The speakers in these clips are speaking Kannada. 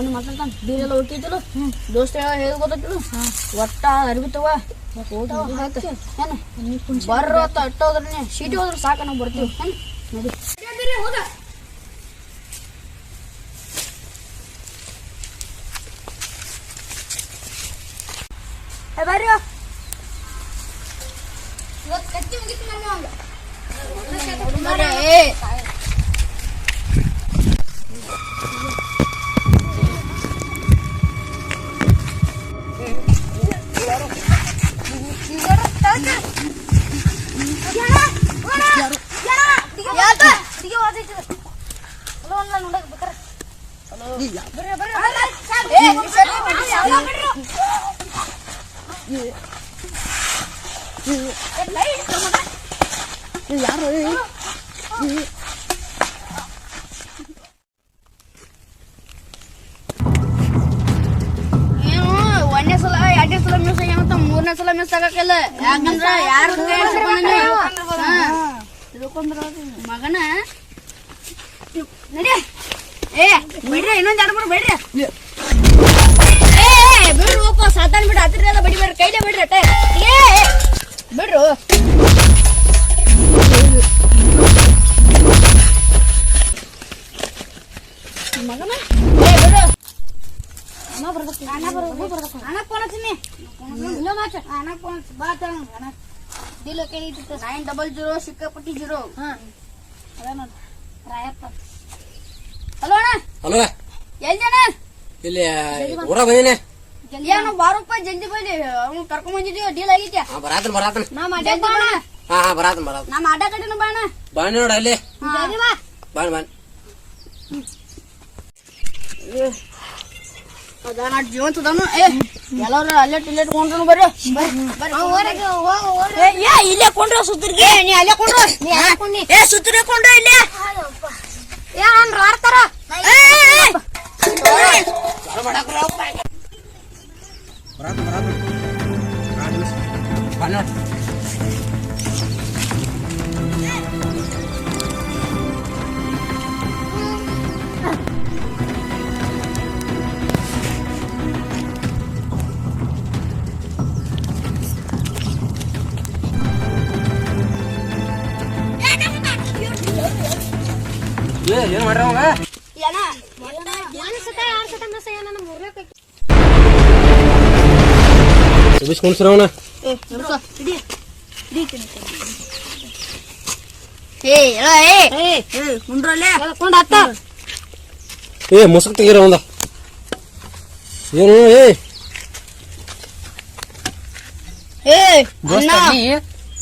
ಅವನು ಮಾತಾಡ್ತಾನೆ ಬೀರೆಲ್ಲ ಹೊಟ್ಟಿದ್ದಿಲ್ಲ ದೋಸ್ತ ಹೇಗೆ ಗೊತ್ತಿಲ್ಲ. ಒಟ್ಟ ಅರ್ಬಿತವ ಬರ್ರ ಅಟ್ಟ ಹೋದ್ರೆ ಸೀಟಿ ಹೋದ್ರೆ ಸಾಕು, ನಾವು ಬರ್ತೀವಿ. ನೋಡಿ. ಬರ್ರಿ. ಇವತ್ತು ಕತ್ತಿ ಮುಗಿತು ನಮ್ಮ ಬರ್ರಿ, ಏ ಏನು ಒಂದನೇ ಸಲ ಎರಡನೇ ಸಲ ಮಿಸ್ ಆಗ್ಯಾನಂತ ಮೂರನೇ ಸಲ ಮಿಸ್ ಆಗಕ್ಕಿಲ್ಲ ಯಾಕಂದ್ರ ಯಾರು ಮಗನ ನಡಿ. ಏ ಬಿಡ್ರಿ ಇನ್ನೊಂದ್ ಎರಡು ಮೂರು ಬಿಡ್ರಿ. ಏ. ಏ, ಬಿಡ್ರಿ ಹೋಪ ಸಾತಾನ್ ಬಿಡ್ರಿ ಹತ್ತಿರ ಎಲ್ಲ ಬಡಿ ಬಿಡ್ರಿ ಕೈಲೇ ಬಿಡ್ರಿ ಅಟ್ಟೆ. ಏ ಬಿಡ್ರು. ಮಗನ? ಏ ಬಿಡ್ರು. ಅಣ್ಣ ಬರ್ಬೇಕು ಅಣ್ಣ ಬರ್ಬೇಕು ಬರ್ಬೇಕು. ಅಣ್ಣ ಫೋನ್ ಹಚ್ಚಿನಿ ಮಾಚ ಅಣ್ಣ ಫೋನ್ ಹಚ್ಚಿ ಬಾ ತಣ ಅಣ್ಣ. ದಿಲ್ಲ ಕೈ ಇತ್ತು ನೈನ್ ಡಬಲ್ ಜೀರೋ ಸಿಕ್ಕಾಪಟ್ಟಿ ಜೀರೋ ಹಾ. ಅದ ನೋಡಿ. ರಾಯಪ್ಪ. ಎಲ್ಲಿ ಇಲ್ಲಿ ಊರಾಗ ಬಂದಿನಿ. ಜಲ್ದಿ ಅಣ್ಣ ಬಾರಪ್ಪ ಜಲ್ದಿ ಬೈಲಿ ಅವ್ನು ಕರ್ಕೊಂಡ್ ಬಂದಿದೀವಿ ಡೀಲ್ ಆಗೈತೆ ಹಾ ಬರಾತನ್ ಬರಾತನ್. ನಮ್ಮ ಅಡ್ಡ ಬಾ ಹಾ ಹಾ ಬರಾತನ್ ಬರಾತನ್. ನಮ್ಮ ಅಡ್ಡ ಕಡೆನ ಬಾಣ ಬಾಣಿ ನೋಡ ಅಲ್ಲಿ. ಜಲ್ದಿ ಬಾ. ಬಾಣಿ ಬಾಣಿ ಅದಾನ ಜೀವಂತ ಅದಾನು ಏ ಎಲ್ಲರೂ ಅಲ್ಲೇ ಟಿಲ್ಲೆ ಕೊಂಡ್ರು ಬರ್ರಿ. ಇಲ್ಲೇ ಕೊಂಡ್ರ ಸುತ್ತರಿಗೆ? ನೀ ಅಲ್ಲೇ ಕೊಂಡ್ರು? ಏ ಸುತ್ತರಿಗೆ ಕೊಂಡ್ರು ಇಲ್ಲೇ? ಏನ್ ಮಾಡ್ರಿ ಏ ಮುಸುಕ್ ತೆಗೀರ ಅವಂದ ಏನು ಏ?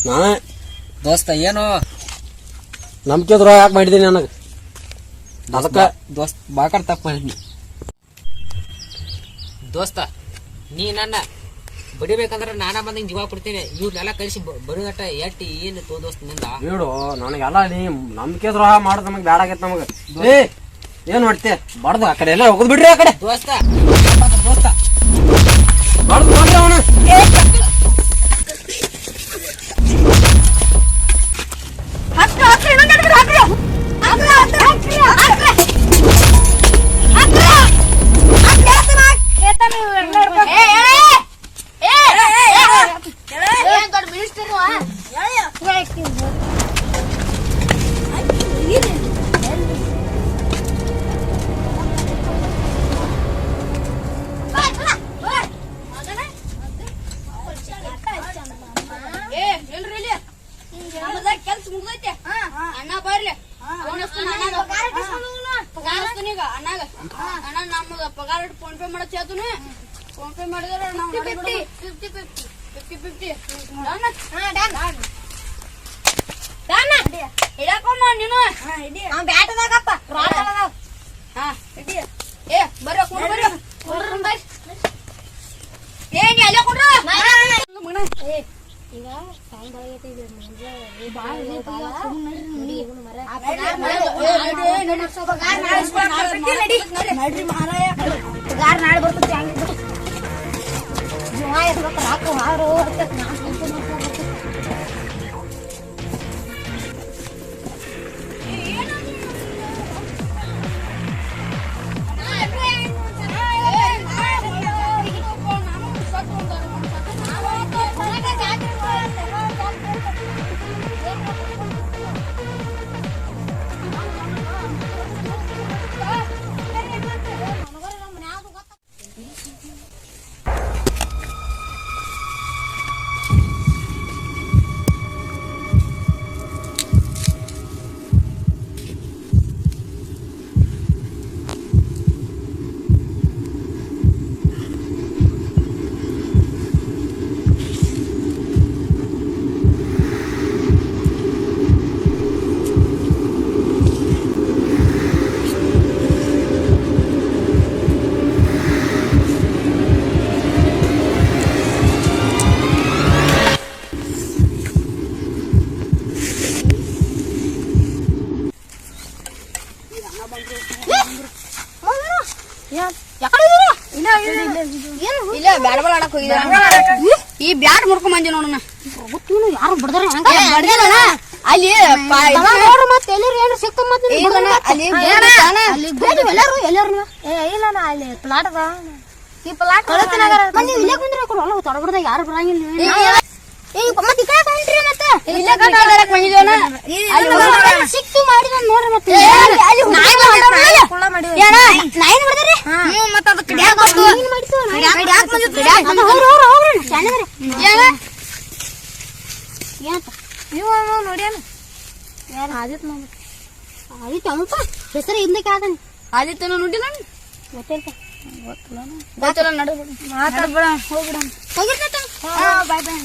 ನಾ ದೋಸ್ತ ಏನು? ನಂಬಿಕೆ ದ್ರೋಹ ಯಾಕೆ ಮಾಡಿದ್ದೀನಿ ನನಗೆ? ಅದಕ್ಕೆ ದೋಸ್ತ್. ಬಾಕರ್ ತಪ್ಪ ಹೇಳಿದ್ನಿ. ದೋಸ್ತ ನೀ ನನ್ನ ಬಡಿಬೇಕಂದ್ರೆ ನಾನಾ ಬಂದ ಜೀವ ಕೊಡ್ತೀನಿ. ಇವ್ರನ್ನೆಲ್ಲ ಕಳಿಸಿ ಬಡಿದಟ್ಟ ಎಟ್ಟಿ ಏನು ತೋ ದೋಸ್ತ ನಿಂದ? ಬಿಡು ನನಗೆಲ್ಲ ನೀ ನಂಬಿಕೆ ದ್ರೋಹ ಮಾಡೋದು ನಮಗೆ ಬೇಡ ಆಗೈತೆ ನಮಗೆ. ಏ ಏನ್ ಮಾಡ್ತೆ? ಬಡ್ದು ಆ ಕಡೆ ಎಲ್ಲ ಹೋಗುದ್ ಬಿಡ್ರಿ ಆ ಕಡೆ. ದೋಸ್ತ. ದೋಸ್ತ ಬಡ್ದು ನೋಡ್ರಿ ಅವನ. ಅಣ್ಣ ನಮ್ಮ ಪಗಾರ ಫೋನ್ ಪೇ ಮಾಡಕ್ ಫೋನ್ ಪೇ ಮಾಡಿದ್ರೆ fifty fifty fifty fifty fifty ಹಿಡಕೊಂಬ ನೀನು ಬ್ಯಾಟ್ ಬರ್ರಿ ಏ ಏ ಈಗ ಸಾಂಗ್ ಇದೆ ಮರ ನಡ್ರಿ ಹಾರು ಈ ಬ್ಯಾಟ್ ಮುರ್ಕೊಂಡ್ ಬಂದಿ ನೋಡಣ ಯಾರು ಬಿಡ್ದಾರ ಹೆಂಗ ಅಲ್ಲಿ. ನೋಡ್ರಿ ಮತ್ತೆ ಎಲ್ಲರೂ ಏನ್ರ ಸಿಕ್ತ ಮತ್ತೆ ಅಲ್ಲಿ ಎಲ್ಲರೂ ಎಲ್ಲರೂ ಏ ಇಲ್ಲ ನಾ ಅಲ್ಲಿ ಪ್ಲಾಟ್ ಅದ. ಈ ಪ್ಲಾಟ್ ಇಲ್ಲೇ ಕುಂದ್ರೆ ಕೊಡು. ತೊಡಗಡ್ದಾಗ ಯಾರು ಬರಂಗಿಲ್ಲ. ಮತ್ತೆ ಈ ಕಡೆ ಕಂಟ್ರಿ ಮತ್ತೆ ಇಲ್ಲೇ ಬಂದಿದ್ವಣ್ಣ. ಅಲ್ಲಿ ಸಿಕ್ತು ಮಾಡಿದ ನೋಡ್ರಿ ಮತ್ತೆ ನಾಯಿ? ಹ್ಮ್, ಮತ್ತ್ ಅದಕ್ಕೆ ಕಡಿಯಾಕ್ ಬಂತು. ಮಾಡಿದ್ದು. ಬಂದಿತ್ತು. ಕಡಿಯಾಕ್ ಬಂದು ಹೋಗ್ರಿ, ಹೋಗ್ರಿ, ಹೋಗ್ರಿ. ಶಾಣೆವ್ರಿ. ಏನ? ಏನಪ್ಪ? ನೀವು ನೋಡ್ಯಾನ ಯಾರು ಆದಿತ್ ನೋಡಿ ಆದಿತ್ ಅವನಪ್ಪ ಹೆಸರು ಹಿಂದಕ್ಕೆ ಆದನಿ ಆದಿತ್ಯನ ನೋಡಿಲ್ಲ ಅಣ್ಣ? ಗೊತ್ತಿಲ್ಪ ಗೊತ್ತಿಲ್ಲ, ನಡು ಬಿಡು. ಹೋಗ್ಬಿಡ ಬಿಡು, ಹೋಗ್ಬಿಡು. ಹೋಗಿರ್ತೈತ ಬಾಯ್ ಬಾಯ್.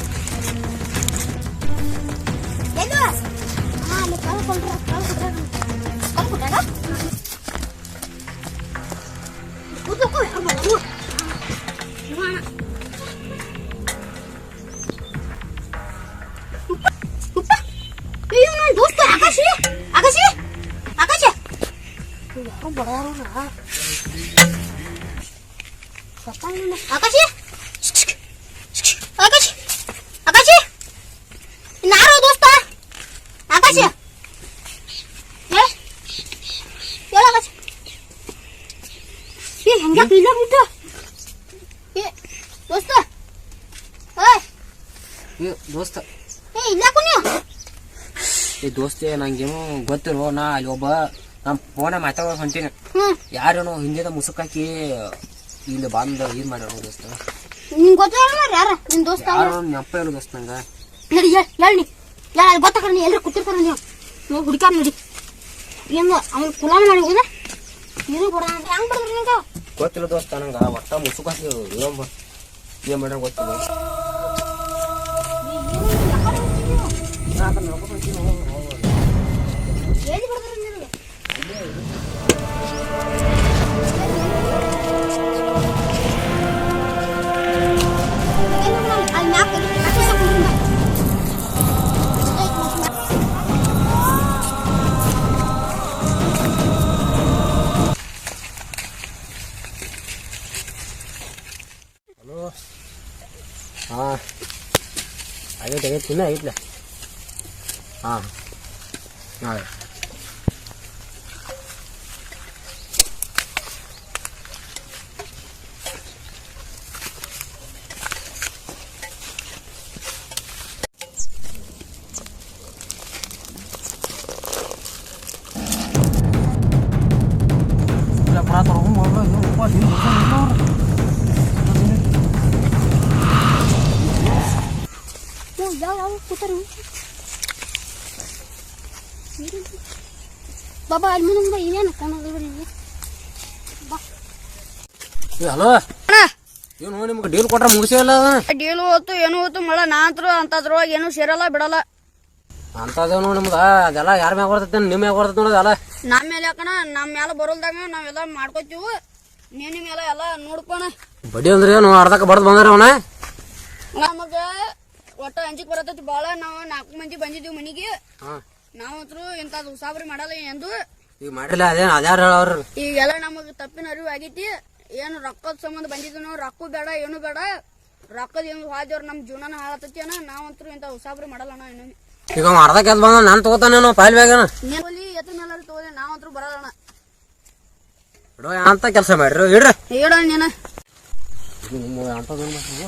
ಅಲ್ಲಿ ಕಾಲ್ ಕೊಡ್ರ ಕಾಲ್ ಕೊಡ್ರ ಕಾಲ್ ಕೊಡ್ರ ಕೂತ್ಕೋ ಯಾರು ಬರೋದು ಶಿವಣ್ಣ ಉಪ್ಪ ಅಯ್ಯೋ ನನ್ನ ದೋಸ್ತ ಆಕಾಶಿ ಆಕಾಶಿ ಆಕಾಶ ಯಾರು ಬರೋರು ಆಕಾಶಿ ಆಕಾಶಿ ಆಕಾಶಿ ನಾರು ದೋಸ್ತ ಆಕಾಶಿ ಹೇಳ ಹೇಳ ಆಕಾಶಿ ಏ ಹೆಂಗ ಇಲ್ಲ ಬಿಟ್ಟು ಏ ದೋಸ್ತ ಏಯ್ ಏ ದೋಸ್ತ ಏ ಇಲ್ಲ ಕುನಿ ಈ ದೋಸ್ತಿ ನಂಗೇನು ಗೊತ್ತಿರೋ ನಾ ಅಲ್ಲಿ ಒಬ್ಬ ನಮ್ಮ ಫೋನ ಮಾತಾಡೋ ಹೊಂಟೀನಿ ಯಾರೇನೋ ಹಿಂದಿದ ಮುಸುಕಾಕಿ ಇಲ್ಲಿ ಬಂದು ಇದ್ ಮಾಡ್ಯಾರ ದೋಸ್ತ? ನಿಂಗೆ ಗೊತ್ತಾಗಲ್ಲ ಯಾರ? ನಿನ್ ದೋಸ್ತ ಯಾರೋ ನೆನಪ ಇಲ್ಲ ದೋಸ್ತ ನಂಗೆ. ನಡಿ ಹೇಳ ಹೇಳ ನೀ. ಹೇಳ ಅಲ್ಲಿ ಗೊತ್ತಾಗ ನೀ ಎಲ್ಲರೂ ಕೂತಿರ್ತಾರ ನೀವು. ನೀವು ಹುಡುಕಾರ ನಡಿ. ಏನು ಅವ್ನು ಕುಲಾನ ಮಾಡಿ ಹೋದ? ಏನು ಬಡ ಹೆಂಗ್ ಬಡದ್ರಿ ನಿಂಗೆ? ಗೊತ್ತಿಲ್ಲ ದೋಸ್ತ ನಂಗೆ ಒಟ್ಟ ಮುಸುಕಾಕಿ ಏನು ಮಾಡ್ಯಾರ ಗೊತ್ತಿಲ್ಲ. ಬಡದ್ರಿ ನಿನಗೆ ಹಾ ಆಗೈತೆ ಆಗೈತೆ ತಿನ್ನ ಐತ್ಲ ಹಾ ನಾಳೆ ಬಾಬಾ ಅಲ್ಲಿ ಮುಂದೆ ಕಾಣೋದು ಹಲೋ? ಏನು ನಿಮ್ಗೆ ಡೀಲ್ ಕೊಟ್ರ ಮುಗಿಸಿಲ್ಲ ಡೀಲ್ ಹೋತು ಏನು ಹೋತು ಮಳ ನಾಂತ್ರು ಅಂತದ್ರೊಳಗೆ ಏನು ಸೇರಲ್ಲ ಬಿಡಲ್ಲ. ಅಂತದೇನು ನಿಮ್ದ? ಅದೆಲ್ಲ ಯಾರ ಮ್ಯಾಗ ಬರ್ತೈತೆ ನಿಮ್ಮ ಮ್ಯಾಗ ಬರ್ತೈತೆ ನೋಡೋದು ಅಲ್ಲ ನಮ್ಮ ಮೇಲೆ ಯಾಕಣ ನಮ್ಮ ಮೇಲೆ ಬರೋಲ್ದಾಗ ನಾವೆಲ್ಲ ಮಾಡ್ಕೋತೀವಿ. ನೀನು ಮೇಲೆ ಎಲ್ಲ ನೋಡ್ಕೋಣ. ಬಡ್ಡಿ ಅಂದ್ರೆ ಏನು ಅರ್ಧಕ್ಕೆ ಬಡ್ದು ಬಂದ್ರೆ ಅವನ? ನಮಗ ಒಟ್ಟ ಅಂಜಿಕ್ ಬರತೈತಿ ಬಾಳ. ನಾವು ನಾಲ್ಕು ಮಂದಿ ಬಂದಿದ್ದೀವಿ ಮನಿಗೆ. ಹಾ. ನಾವಂತ್ರು ಇಂತಾದ್ ಉಸಾಬರಿ ಮಾಡಲ್ಲ ಎಂದು. ಈಗ ಮಾಡಿಲ್ಲ ಅದೇನು ಅದ್ಯಾರ ಹೇಳವ್ರ ಈಗೆಲ್ಲ ನಮಗ್ ತಪ್ಪಿನ ಅರಿವು ಆಗೈತಿ. ಏನು ರೊಕ್ಕದ ಸಂಬಂಧ ಬಂದಿದ್ವಿ ನಾವು ರೊಕ್ಕ ಬೇಡ ಏನು ಬೇಡ. ರೊಕ್ಕದ ಏನು ಹಾದ್ಯವ್ರ ನಮ್ ಜೀವನ ಹಾಳತೈತಿ ಅಣ್ಣ. ನಾವಂತ್ರು ಇಂತ ಉಸಾಬರಿ ಮಾಡಲ್ಲ ಅಣ್ಣ ಇನ್ನೊಮ್ಮೆ. ಈಗ ಅರ್ಧ ಕೆಲ್ಸ ಬಂದ ನಾನು ತಗೋತಾನೇನು ಫೈಲ್ ಬೇಗನ ನೀವಲ್ಲಿ ಎತ್ತ ಮೇಲೆ ತಗೋದೆ ನಾವಂತ್ರು ಬರಲ್ಲ ಅಣ್ಣ. ಬಿಡೋ ಅಂತ ಕೆಲಸ ಮಾಡ್ರಿ? ಇಡ್ರಿ. ಹೇಳ ನೀನ. ಅಂತದೇನು ಏ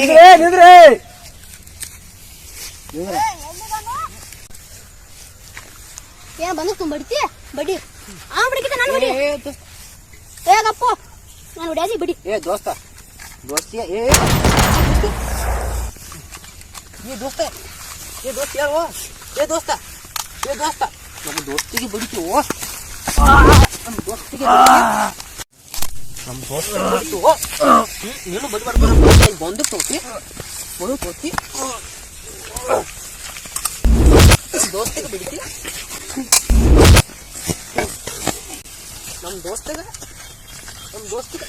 ನಿಂದ್ರಿ ನಿಂದ್ರಿ. ಏ ಬಂದೂಕ್ ಬಡಿತಿ ಬಡಿ. ಆ ಬಡಿಕಿತ ನಾನು ಬಡಿ. ಏ ಗಪ್ಪು. ನಾನು ಹೊಡ್ಯಾದಿ ಬಿಡಿ. ಏ ದೋಸ್ತ. ದೋಸ್ತಿಯ ಏ ಏ. ದೋಸ್ತ. ಏ ದೋಸ್ತ ಹೇಳುವ ಏ ದೋಸ್ತ. ಏ ದೋಸ್ತ. ನಮ್ಮ ದೋಸ್ತಿಗೆ ಬಡಿತೀವೋ? ನಮ್ಮ ದೋಸ್ತಿಗೆ ನಮ್ಮ ದೋಸ್ತಿಗೆ ಬಡಿತೀವೋ ನೀನು ಬಡಿಬಾರ್ದು ಬಂದು ತೋತಿ ಬಡು ತೋತಿ ದೋಸ್ತಿಗೆ ಬಿಡ್ತಿ ನಮ್ಮ ದೋಸ್ತಿಗೆ ನಮ್ಮ ದೋಸ್ತಿಗೆ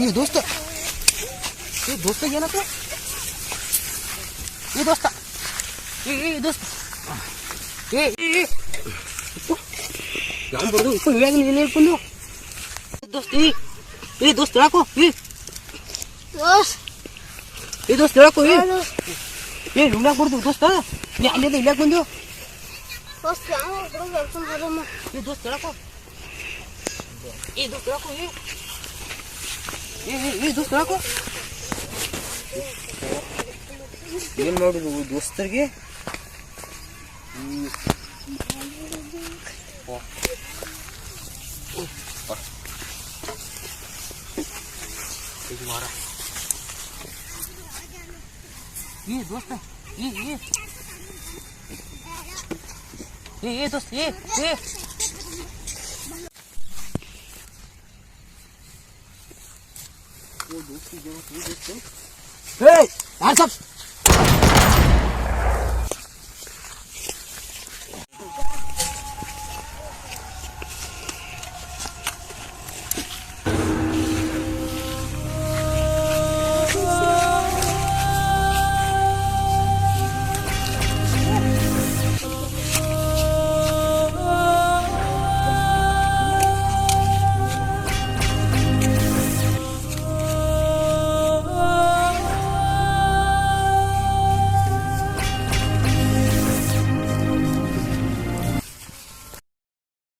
ಏ ದೋಸ್ತ ಏ ದೋಸ್ತ ಏನಪ್ಪ ಏ ದೋಸ್ತ ಏ ಈ ದೋಸ್ತ ಏ ಈ ಯಾವ ಬರ್ದು ಇಪ್ಪ ಇವಾಗ ನೀನು ಹೇಳ್ಕೊಂಡು ದೋಸ್ತ ಈ ಈ ದೋಸ್ತ ಹೇಳಕೋ ಏ ದೋಸ್, ಈ ದೋಸ್ತ ಹೇಳಕೋ ಈ ಏ ಇವ್ನ್ಯಾಗ ಬರ್ದು ದೋಸ್ತ ನೀ ಅಲ್ಲಿಂದ ಇಲ್ಲಾಕ ಬಂದು ದೋಸ್ತ್ ಯಾವ ಬರ್ದು. ಏ ದೋಸ್ತ ಹೇಳಕೋ ದೋಸ್ತ ಹೇಳಕೋ ಏ ಏ ಏ, ದೋಸ್ತ ಹೇಳಕೋ ಏನ್ ಮಾಡುದು ದೋಸ್ತರಿಗೆ? ಏ ದೋಸ್ತ ಏ. ಏ ಏ ದೋಸ್ತ ಏ ಏ. ಏ ಯಾರ್ ಸಪ್